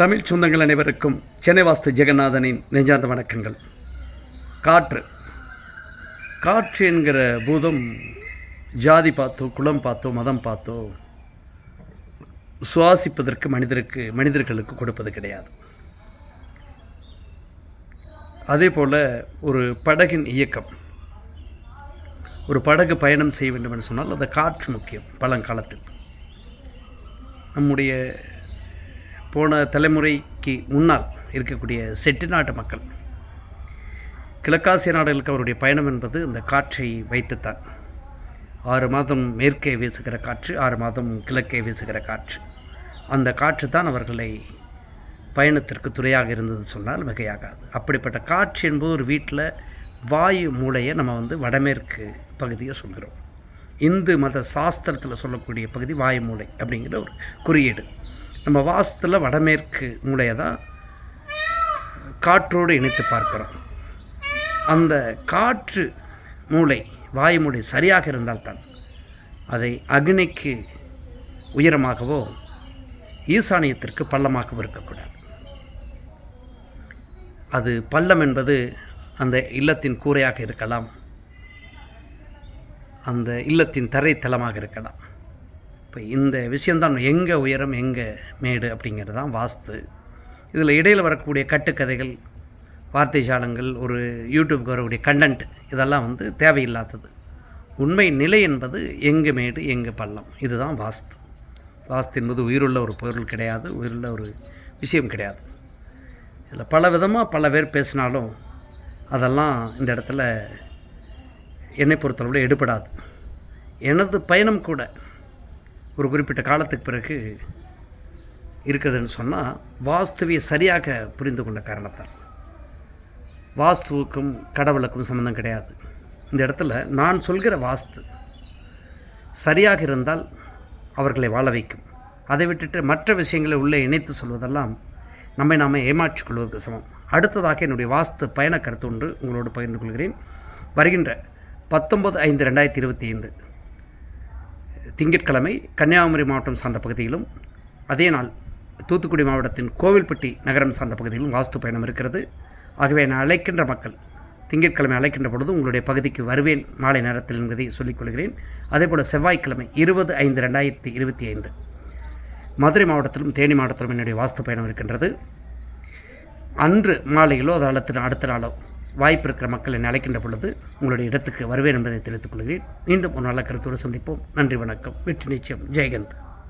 தமிழ் சொந்தங்கள் அனைவருக்கும் சென்னை வாஸ்து ஜெகநாதனின் நெஞ்சார்ந்த வணக்கங்கள். காற்று. காற்று என்கிற பூதம் ஜாதி பார்த்தோ குலம் பார்த்தோ மதம் பார்த்தோ சுவாசிப்பதற்கு மனிதருக்கு மனிதர்களுக்கு கொடுப்பது கிடையாது. அதே போல் ஒரு படகின் இயக்கம். ஒரு படகு பயணம் செய்ய வேண்டும் என்று சொன்னால் அந்த காற்று முக்கியம் பழங்காலத்தில். நம்முடைய போன தலைமுறைக்கு முன்னால் இருக்கக்கூடிய செட்டிநாட்டு மக்கள். கிழக்காசிய நாடுகளுக்கு அவருடைய பயணம் என்பது இந்த காற்றை வைத்துத்தான். ஆறு மாதம் மேற்கே வீசுகிற காற்று ஆறு மாதம் கிழக்கே வீசுகிற காற்று. அந்த காற்று தான் அவர்களை பயணத்திற்கு துறையாக இருந்தது சொன்னால் மிகையாகாது. அப்படிப்பட்ட காற்று என்பது ஒரு வீட்டில் வாயு மூளையை நம்ம வந்து வடமேற்கு பகுதியை சொல்கிறோம். இந்து மத சாஸ்திரத்தில் சொல்லக்கூடிய பகுதி வாயு மூளை அப்படிங்கிற ஒரு குறியீடு. நம்ம வாஸ்துவில் வடமேற்கு மூலையைதான் காற்றோடு இணைத்து பார்க்கிறோம். அந்த காற்று மூளை வாயு சரியாக இருந்தால்தான் அதை அக்னிக்கு உயரமாகவோ ஈசானியத்திற்கு பள்ளமாகவோ இருக்கக்கூடாது. அது பள்ளம் என்பது அந்த இல்லத்தின் கூரையாக இருக்கலாம். அந்த இல்லத்தின் தரைத்தளமாக இருக்கலாம். இப்போ இந்த விஷயந்தான் எங்கே உயரம் எங்கே மேடு அப்படிங்கிறது தான் வாஸ்து. இதில் இடையில் வரக்கூடிய கட்டுக்கதைகள் வார்த்தை சாலங்கள் ஒரு யூடியூப்க்கு வரக்கூடிய கண்டென்ட் இதெல்லாம் வந்து தேவையில்லாதது. உண்மை நிலை என்பது எங்கே மேடு எங்கே பள்ளம். இதுதான் வாஸ்து. வாஸ்து என்பது உயிருள்ள ஒரு பொருள் கிடையாது உயிருள்ள ஒரு விஷயம் கிடையாது. இதில் பல விதமாக பல பேர் பேசினாலும் அதெல்லாம் இந்த இடத்துல என்னை பொறுத்தளவில் எடுபடாது. எனது பயணம் கூட ஒரு குறிப்பிட்ட காலத்துக்கு பிறகு இருக்குதுன்னு சொன்னால் வாஸ்துவை சரியாக புரிந்து கொண்ட காரணத்தால் வாஸ்துவுக்கும் கடவுளுக்கும் சம்மந்தம் கிடையாது. இந்த இடத்துல நான் சொல்கிற வாஸ்து சரியாக இருந்தால் அவர்களை வாழ வைக்கும். அதை விட்டுட்டு மற்ற விஷயங்களை உள்ளே இணைத்து சொல்வதெல்லாம் நம்மை நாம் ஏமாற்றிக் கொள்வதற்கு சமம். அடுத்ததாக என்னுடைய வாஸ்து பயண கருத்து ஒன்று உங்களோடு பகிர்ந்து கொள்கிறேன். வருகின்ற பத்தொன்பது ஐந்து ரெண்டாயிரத்தி இருபத்தி ஐந்து திங்கட்கிழமை கன்னியாகுமரி மாவட்டம் சார்ந்த பகுதியிலும் அதே நாள் தூத்துக்குடி மாவட்டத்தின் கோவில்பட்டி நகரம் சார்ந்த பகுதியிலும் வாஸ்து பயணம் இருக்கிறது. ஆகவே நான் அழைக்கின்ற மக்கள் திங்கட்கிழமை அழைக்கின்ற பொழுது உங்களுடைய பகுதிக்கு வருவேன் மாலை நேரத்தில் என்பதை சொல்லிக்கொள்கிறேன் அதேபோல் செவ்வாய்க்கிழமை இருபது ஐந்து ரெண்டாயிரத்தி இருபத்தி ஐந்து மதுரை மாவட்டத்திலும் தேனி மாவட்டத்திலும் என்னுடைய வாஸ்து பயணம் இருக்கின்றது. அன்று மாலையிலோ அது அடுத்த நாளோ வாய்ப்பு இருக்கிற மக்கள் என்னை அழைக்கின்ற பொழுது உங்களுடைய இடத்துக்கு வருவேன் என்பதை தெரிவித்துக் கொள்கிறேன். மீண்டும் ஒரு நல்ல கருத்தோடு சந்திப்போம். நன்றி வணக்கம். வெற்றி நிச்சயம். ஜெயகந்த்